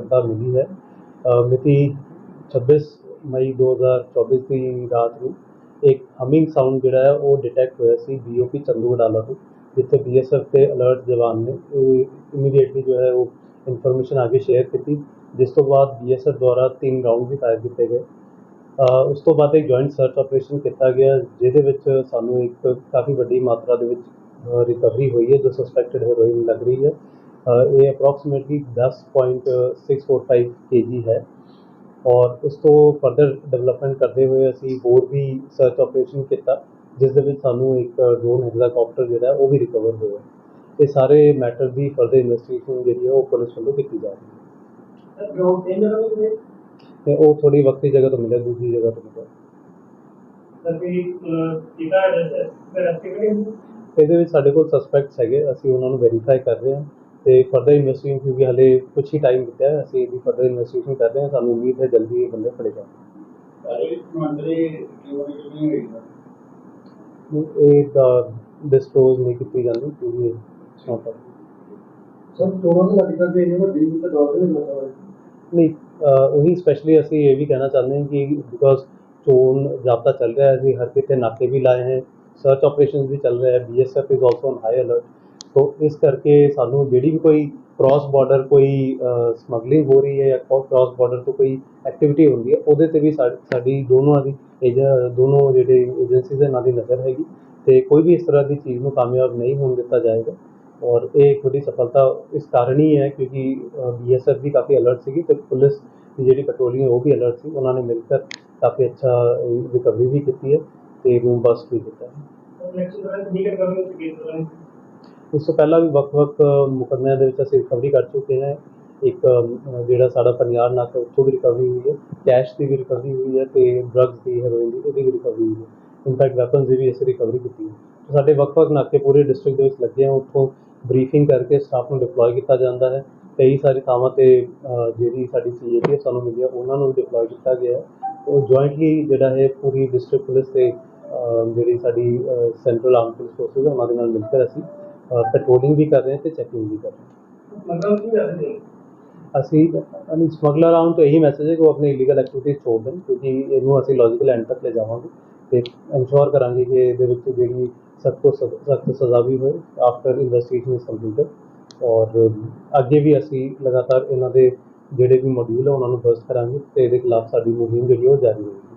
ਇਤਲਾਹ ਮਿਲੀ ਹੈ। ਅ, ਮਿਤੀ 26 ਮਈ 2024 ਦੀ ਰਾਤ ਨੂੰ ਇੱਕ ਹਮਿੰਗ ਸਾਊਂਡ ਜਿਹੜਾ ਹੈ ਉਹ ਡਿਟੈਕਟ ਹੋਇਆ ਸੀ ਬੀਓਪੀ ਚੰਦੂ ਵਡਾਲਾ ਤੋਂ ਜਿੱਥੇ ਬੀਐਸਐਫ 'ਤੇ ਅਲਰਟ ਜਵਾਨ ਨੇ ਇਮੀਡੀਏਟਲੀ ਜੋ ਹੈ ਉਹ ਇਨਫੋਰਮੇਸ਼ਨ ਆਗੇ ਸ਼ੇਅਰ ਕੀਤੀ ਜਿਸ ਤੋਂ ਬਾਅਦ ਬੀਐਸਐਫ ਦੁਆਰਾ ਤਿੰਨ ਰਾਉਂਡ ਵੀ ਫਾਇਰ ਕੀਤੇ ਗਏ। ਉਸ ਤੋਂ ਬਾਅਦ ਇੱਕ ਜੁਆਇੰਟ ਸਰਚ ਆਪਰੇਸ਼ਨ ਕੀਤਾ ਗਿਆ ਜਿਹਦੇ ਵਿੱਚ ਸਾਨੂੰ ਇੱਕ ਕਾਫੀ ਵੱਡੀ ਮਾਤਰਾ ਦੇ ਵਿੱਚ ਰਿਕਵਰੀ ਹੋਈ ਹੈ ਜੋ ਸਸਪੈਕਟਡ ਹੈਰੋਇਨ ਲੱਗ ਰਹੀ ਹੈ। ਇਹ ਅਪਰੋਕਸੀਮੇਟਲੀ 10.645 kg ਹੈ ਔਰ ਉਸ ਤੋਂ ਫਰਦਰ ਡਿਵੈਲਪਮੈਂਟ ਕਰਦੇ ਹੋਏ ਅਸੀਂ ਹੋਰ ਵੀ ਸਰਚ ਆਪਰੇਸ਼ਨ ਕੀਤਾ ਜਿਸ ਦੇ ਵਿੱਚ ਸਾਨੂੰ ਇੱਕ ਡਰੋਨ ਹੈਲੀਕਾਪਟਰ ਜਿਹੜਾ ਹੈ ਉਹ ਵੀ ਰਿਕਵਰ ਹੋਇਆ ਇਹ ਸਾਰੇ ਮੈਟਰ ਦੀ ਫਰਦਰ ਇਨਵੈਸਟੀਗੇਸ਼ਨ ਜਿਹੜੀ ਹੈ ਉਹ ਪੁਲਿਸ ਵੱਲੋਂ ਕੀਤੀ ਜਾ ਰਹੀ ਹੈ ਤੇ ਉਹ ਥੋੜੀ ਵਕਤੀ ਜਗ੍ਹਾ ਤੋਂ ਮਿਲਿਆ ਦੂਜੀ ਜਗ੍ਹਾ ਤੋਂ ਮਿਲਿਆ ਸਭੀ ਕਿਹਦਾ ਰੈਸਟੀਕੇਟਿੰਗ ਇਹਦੇ ਵਿੱਚ ਸਾਡੇ ਕੋਲ ਸਸਪੈਕਟਸ ਹੈਗੇ ਅਸੀਂ ਉਹਨਾਂ ਨੂੰ ਵੈਰੀਫਾਈ ਕਰ ਰਹੇ ਹਾਂ ਤੇ ਫਰਦਰ ਇਨਵੈਸਟੀਗੇਸ਼ਨ ਕਿਉਂਕਿ ਹਲੇ ਕੁਝ ਹੀ ਟਾਈਮ ਦਿੱਤਾ ਹੈ ਅਸੀਂ ਇਹਦੀ ਫਰਦਰ ਇਨਵੈਸਟੀਗੇਸ਼ਨ ਕਰ ਰਹੇ ਹਾਂ ਸਾਨੂੰ ਉਮੀਦ ਹੈ ਜਲਦੀ ਇਹ ਬੰਦੇ ਫੜੇ ਜਾਣਗੇ ਸਾਰੇ ਮੰਤਰੀ ਕਿਉਂ ਨਹੀਂ ਹੋਈ ਇਹ ਡਿਸਕਲੋਜ਼ ਨਹੀਂ ਕੀਤੀ ਜਾਂਦੀ ਕਿਉਂਕਿ ਇਹ not a- ਸਭ ਦੋਵਾਂ ਨੂੰ ਲੱਗ ਕਰਦੇ ਨੇ ਵੱਡੀ ਵੀ ਤਾਂ ਦੌੜ ਨਹੀਂ ਲੱਗਾ ਨਹੀਂ ਅਹ ਉਹੀ ਸਪੈਸ਼ਲੀ ਅਸੀਂ ਇਹ ਵੀ ਕਹਿਣਾ ਚਾਹੁੰਦੇ ਹਾਂ ਕਿ ਬਿਕੋਜ਼ ਚੋਣ ਜਾਬਤਾ ਚੱਲ ਰਿਹਾ ਹੈ ਅਸੀਂ ਹਰ ਕਿਤੇ ਨਾਕੇ ਵੀ ਲਾਏ हैं ਸਰਚ ਆਪਰੇਸ਼ਨਸ ਵੀ ਚੱਲ ਰਿਹਾ ਹੈ BSF is also on high alert so ਇਸ ਕਰਕੇ ਸਾਨੂੰ ਜਿਹੜੀ ਵੀ ਕੋਈ ਕ੍ਰਾਸ ਬਾਰਡਰ ਕੋਈ ਸਮਗਲਿੰਗ ਹੋ ਰਹੀ ਹੈ ਜਾਂ ਕ੍ਰਾਸ ਬਾਰਡਰ ਤੋਂ ਕੋਈ ਐਕਟੀਵਿਟੀ ਹੁੰਦੀ ਹੈ, ਉਹਦੇ ਤੇ ਵੀ ਸਾਡੀ ਦੋਨੋਂ ਦੀ ਏਜ, ਦੋਨੋਂ ਜਿਹੜੇ ਏਜੰਸੀਜ਼ ਇਹਨਾਂ ਦੀ ਨਜ਼ਰ ਹੈਗੀ। ਤੇ ਕੋਈ ਵੀ ਇਸ ਤਰ੍ਹਾਂ ਦੀ ਚੀਜ਼ ਨੂੰ ਕਾਮਯਾਬ ਨਹੀਂ ਹੋਣ ਦਿੱਤਾ ਜਾਏਗਾ। ਔਰ ਇਹ ਇੱਕ ਵੱਡੀ ਸਫਲਤਾ ਇਸ ਕਾਰਨ ਹੀ ਹੈ ਕਿਉਂਕਿ ਬੀਐਸਐਫ ਵੀ ਕਾਫੀ ਅਲਰਟ ਸੀਗੀ ਤੇ ਪੁਲਿਸ ਦੀ ਜਿਹੜੀ ਪੈਟਰੋਲਿੰਗ ਹੈ ਉਹ ਵੀ ਅਲਰਟ ਸੀ, ਉਹਨਾਂ ਨੇ ਮਿਲ ਕੇ ਕਾਫੀ ਅੱਛਾ ਰਿਕਵਰੀ ਵੀ ਕੀਤੀ ਹੈ ਤੇ ਰੂਮ ਬਸ ਵੀ ਦਿੱਤਾ ਹੈ? ਇਸ ਤੋਂ ਪਹਿਲਾਂ ਵੀ ਵੱਖ-ਵੱਖ ਮੁਕੱਦਮਿਆਂ ਦੇ ਵਿੱਚ ਅਸੀਂ ਰਿਕਵਰੀ ਕਰ ਚੁੱਕੇ ਹਾਂ। ਇੱਕ ਜਿਹੜਾ ਸਾਡਾ ਪੰਜਾਬ ਨਾਕਾ, ਉੱਥੋਂ ਵੀ ਰਿਕਵਰੀ ਹੋਈ ਹੈ। ਕੈਸ਼ ਦੀ ਵੀ ਰਿਕਵਰੀ ਹੋਈ ਹੈ ਤੇ ਡਰੱਗਸ ਦੀ ਹੈਰੋਇਨ ਦੀ ਇਹਦੀ ਵੀ ਰਿਕਵਰੀ ਹੋਈ ਹੈ। ਇਨਫੈਕਟ ਵੈਪਨਸ ਦੀ ਵੀ ਅਸੀਂ ਰਿਕਵਰੀ ਕੀਤੀ ਹੈ। ਸਾਡੇ ਵੱਖ-ਵੱਖ ਨਾਕੇ ਪੂਰੇ ਡਿਸਟ੍ਰਿਕਟ ਦੇ ਵਿੱਚ ਲੱਗੇ ਆ। ਉੱਥੋਂ ਬਰੀਫਿੰਗ ਕਰਕੇ ਸਟਾਫ ਨੂੰ ਡਿਪਲੋਏ ਕੀਤਾ ਜਾਂਦਾ ਹੈ। ਕਈ ਸਾਰੀ ਥਾਵਾਂ ਤੇ ਜਿਹੜੀ ਸਾਡੀ ਸੀਏਪੀ ਸਾਨੂੰ ਮਿਲੀ ਹੈ। ਉਹਨਾਂ ਨੂੰ ਡਿਪਲੋਏ ਕੀਤਾ ਗਿਆ ਉਹ ਜੁਆਇੰਟਲੀ ਜਿਹੜਾ ਹੈ, ਪੂਰੀ ਡਿਸਟ੍ਰਿਕਟ ਪੁਲਿਸ ਤੇ ਜਿਹੜੀ ਸਾਡੀ ਸੈਂਟਰਲ ਆਰਮ ਪੁਲਿਸ ਫੋਰਸਿਸ ਉਹਨਾਂ ਦੇ ਨਾਲ ਮਿਲ ਕੇ ਅਸੀਂ ਪੈਟਰੋਲਿੰਗ ਵੀ ਕਰ ਰਹੇ ਤੇ ਚੈਕਿੰਗ ਵੀ ਕਰ ਰਹੇ ਮਤਲਬ ਕੀ ਕਰਦੇ ਹਾਂ? ਅਸੀਂ ਅਨੀ ਸਮਗਲਰ ਆਉਂ ਤੋਂ ਇਹੀ ਮੈਸੇਜ ਹੈ ਕਿ ਉਹ ਆਪਣੀ ਇਲੀਗਲ ਐਕਟੀਵਿਟੀਜ਼ ਛੋੜ ਦੇਣ ਕਿਉਂਕਿ ਇਹਨੂੰ ਅਸੀਂ ਲੌਜੀਕਲ ਐਂਡ ਤੱਕ ਲੈ ਜਾਵਾਂਗੇ ਤੇ ਇਨਸ਼ੋਰ ਕਰਾਂਗੇ ਕਿ ਇਹਦੇ ਵਿੱਚ ਜਿਹੜੀ ਸਖਤ ਤੋਂ ਸਖਤ ਸਜ਼ਾ ਵੀ ਹੋਏ ਆਫਟਰ ਇਨਵੈਸਟੀਗੇਸ਼ਨ ਇਜ਼ ਕੰਪਲੀਟਡ ਔਰ ਅੱਗੇ ਵੀ ਅਸੀਂ ਲਗਾਤਾਰ ਇਹਨਾਂ ਦੇ ਜਿਹੜੇ ਵੀ ਮੋਡਿਊਲ ਹੈ ਉਹਨਾਂ ਨੂੰ ਬਸਟ ਕਰਾਂਗੇ ਤੇ ਇਹਦੇ ਖਿਲਾਫ ਸਾਡੀ ਮੁਹਿੰਮ ਜਿਹੜੀ ਉਹ ਜਾਰੀ ਰਹੇਗੀ।